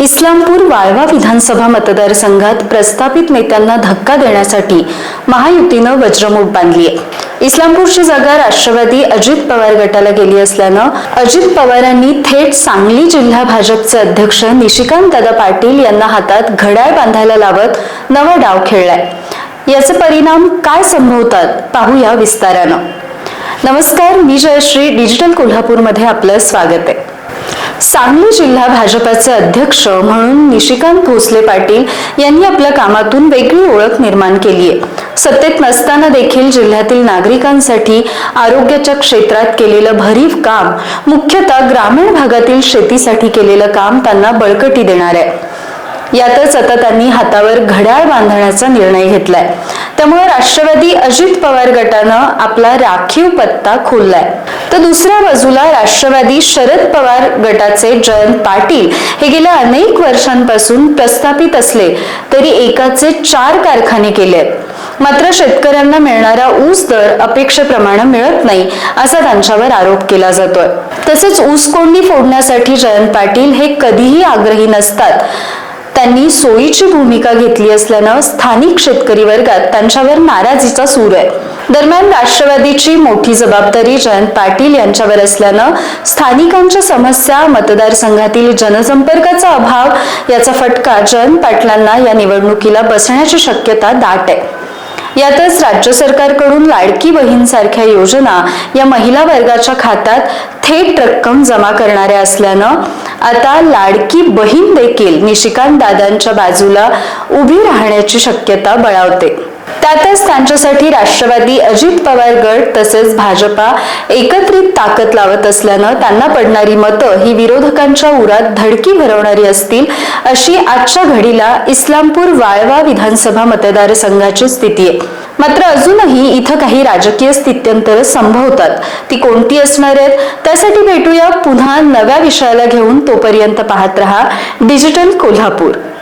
इस्लामपूर वाळवा विधानसभा मतदारसंघात प्रस्थापित नेत्यांना धक्का देण्यासाठी महायुतीनं वज्रमूठ बांधली आहे. इस्लामपूरची जागा राष्ट्रवादी अजित पवार गटाला गेली असल्यानं अजित पवारांनी थेट सांगली जिल्हा भाजपचे अध्यक्ष निशिकांत दादा पाटील यांना हातात घड्याळ बांधायला लावत नवा डाव खेळलाय. याचे परिणाम काय संभवतात पाहूया विस्तारानं. नमस्कार मी जयश्री डिजिटल कोल्हापूरमध्ये आपलं स्वागत आहे. सांगली जिल्हा भाजपाचे अध्यक्ष म्हणून निशिकांत भोसले पाटील यांनी आपल्या कामातून वेगळी ओळख निर्माण केली आहे. सत्तेत नसताना देखील जिल्ह्यातील नागरिकांसाठी आरोग्याच्या क्षेत्रात केलेलं भरीव काम मुख्यतः ग्रामीण भागातील शेतीसाठी केलेलं काम त्यांना बळकटी देणार आहे. यातच आता त्यांनी हातावर घड्याळ बांधण्याचा निर्णय घेतलाय. त्यामुळे राष्ट्रवादी अजित पवार गटानं आपला राखीव पत्ता खोललाय. तर दुसऱ्या बाजूला राष्ट्रवादी शरद पवार गटाचे जयंत पाटील हे गेल्या अनेक वर्षांपासून प्रस्थापित असले तरी एकाचे चार कारखाने केले आहेत मात्र शेतकऱ्यांना मिळणारा ऊस दर अपेक्षेप्रमाणे मिळत नाही असा त्यांच्यावर आरोप केला जातोय. तसेच ऊस कोंडी फोडण्यासाठी जयंत पाटील हे कधीही आग्रही नसतात. त्यांनी सोयीची भूमिका घेतली असल्यानं स्थानिक शेतकरी वर्गात त्यांच्यावर नाराजीचा सूर आहे. दरम्यान राष्ट्रवादीची मोठी जबाबदारी जयंत पाटील यांच्यावर असल्यानं स्थानिकांच्या समस्या मतदारसंघातील जनसंपर्काचा अभाव याचा फटका जयंत पाटलांना या निवडणुकीला बसण्याची शक्यता दाट आहे. यातच राज्य सरकारकडून लाडकी बहीण सारख्या योजना या महिला वर्गाच्या खात्यात थेट रक्कम जमा करणाऱ्या असल्यानं आता लाडकी बहीण देखील निशिकांत दादांच्या बाजूला उभी राहण्याची शक्यता बळावते. त्यातच त्यांच्यासाठी राष्ट्रवादी अजित पवार गट तसेच भाजपा एकत्रित ताकद लावत असल्यानं त्यांना पडणारी मतं ही विरोधकांच्या उरात धडकी भरवणारी असतील अशी आजच्या घडीला इस्लामपूर वाळवा विधानसभा मतदारसंघाची स्थिती आहे. मात्र अजूनही इथं काही राजकीय स्थित्यंतर संभवतात. ती कोणती असणार आहेत? त्यासाठी भेटूया पुन्हा नव्या विषयाला घेऊन तोपर्यंत पाहत रहा डिजिटल कोल्हापूर.